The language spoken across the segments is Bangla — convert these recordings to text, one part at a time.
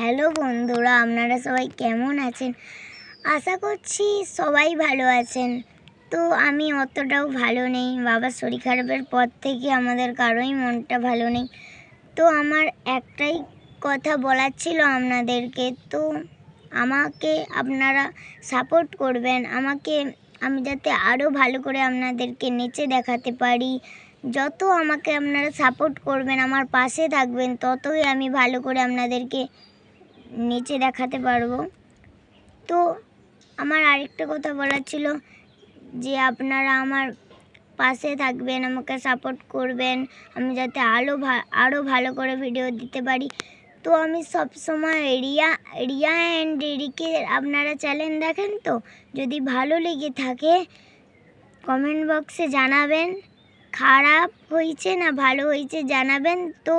হ্যালো বন্ধুরা, আপনারা সবাই কেমন আছেন? আশা করছি সবাই ভালো আছেন। তো আমি অতটাও ভালো নেই বাবার শরীর খারাপের পর থেকে আমাদের কারোই মনটা ভালো নেই। তো আমার একটাই কথা বলার ছিল আপনাদেরকে, তো আমাকে আপনারা সাপোর্ট করবেন, আমাকে আমি যাতে আরও ভালো করে আপনাদেরকে নেচে দেখাতে পারি। যত আমাকে আপনারা সাপোর্ট করবেন, আমার পাশে থাকবেন, ততই আমি ভালো করে আপনাদেরকে নেচে দেখাতে পারব। তো আমার আরেকটা কথা বলার ছিল যে আপনারা আমার পাশে থাকবেন, আমাকে সাপোর্ট করবেন, আমি যাতে আরও ভা আরও ভালো করে ভিডিও দিতে পারি। তো আমি সবসময় রিয়া রিয়া অ্যান্ড রিকে আপনারা চ্যানেল দেখেন তো? যদি ভালো লেগে থাকে কমেন্ট বক্সে জানাবেন। খারাপ হয়েছে না ভালো হয়েছে জানাবেন। তো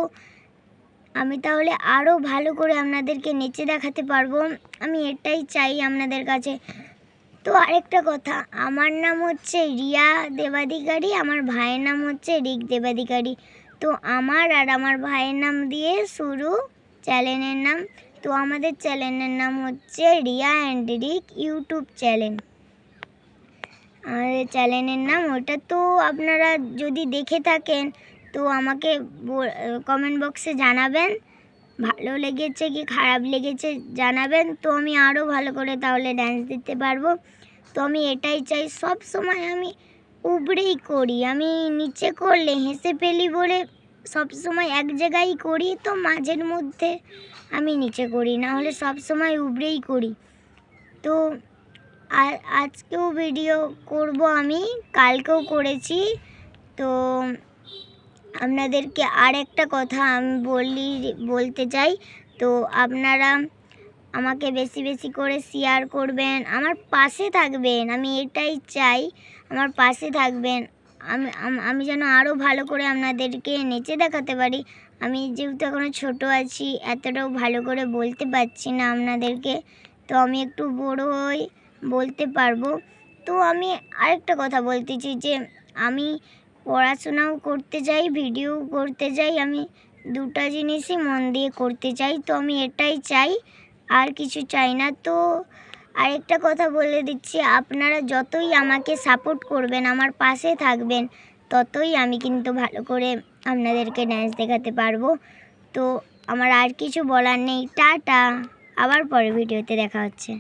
আমি তাহলে আরও ভালো করে আপনাদেরকে নেচে দেখাতে পারব। আমি এটাই চাই আপনাদের কাছে। তো আরেকটা কথা, আমার নাম হচ্ছে রিয়া দেবাধিকারী আমার ভাইয়ের নাম হচ্ছে রিক দেবাধিকারী তো আমার আর আমার ভাইয়ের নাম দিয়ে শুরু চ্যানেলের নাম। তো আমাদের চ্যানেলের নাম হচ্ছে Riya and Rick YouTube channel. আমাদের চ্যানেলের নাম, ওটা তো আপনারা যদি দেখে থাকেন তো আমাকে কমেন্ট বক্সে জানাবেন। ভালো লেগেছে কি খারাপ লেগেছে জানাবেন। তো আমি আরও ভালো করে তাহলে ড্যান্স দিতে পারব। তো আমি এটাই চাই, সব সময় আমি উপরেই করি। আমি নিচে করলে, হেসে ফেলি বলে সব সময় এক জায়গায় করি, তো মাঝের মধ্যে আমি নিচে করি। না হলে সব সময় উপরেই করি। তো আজকেও ভিডিও করব আমি, কালকেও করেছি। তো আপনাদেরকে আর একটা কথা আমি বলি, বলতে চাই। তো আপনারা আমাকে বেশি বেশি করে শেয়ার করবেন, আমার পাশে থাকবেন, আমি এটাই চাই, আমার পাশে থাকবেন। আমি আমি যেন আরও ভালো করে আপনাদেরকে নেচে দেখাতে পারি। আমি যেহেতু এখনও ছোটো আছি, এতটাও ভালো করে বলতে পারছি না আপনাদেরকে। তো আমি একটু বড় হই বলতে পারব। তো আমি আরেকটা কথা বলতেছি যে, আমি পড়াশোনাও করতে চাই ভিডিও করতে চাই আমি দুটা জিনিসই মন দিয়ে করতে চাই তো আমি এটাই চাই, আর কিছু চাই না। তো আরেকটা কথা বলে দিচ্ছি, আপনারা যতই আমাকে সাপোর্ট করবেন, আমার পাশে থাকবেন, ততই আমি কিন্তু ভালো করে আপনাদেরকে ড্যান্স দেখাতে পারব। তো আমার আর কিছু বলার নেই, টাটা, আবার পরে ভিডিওতে দেখা হচ্ছে।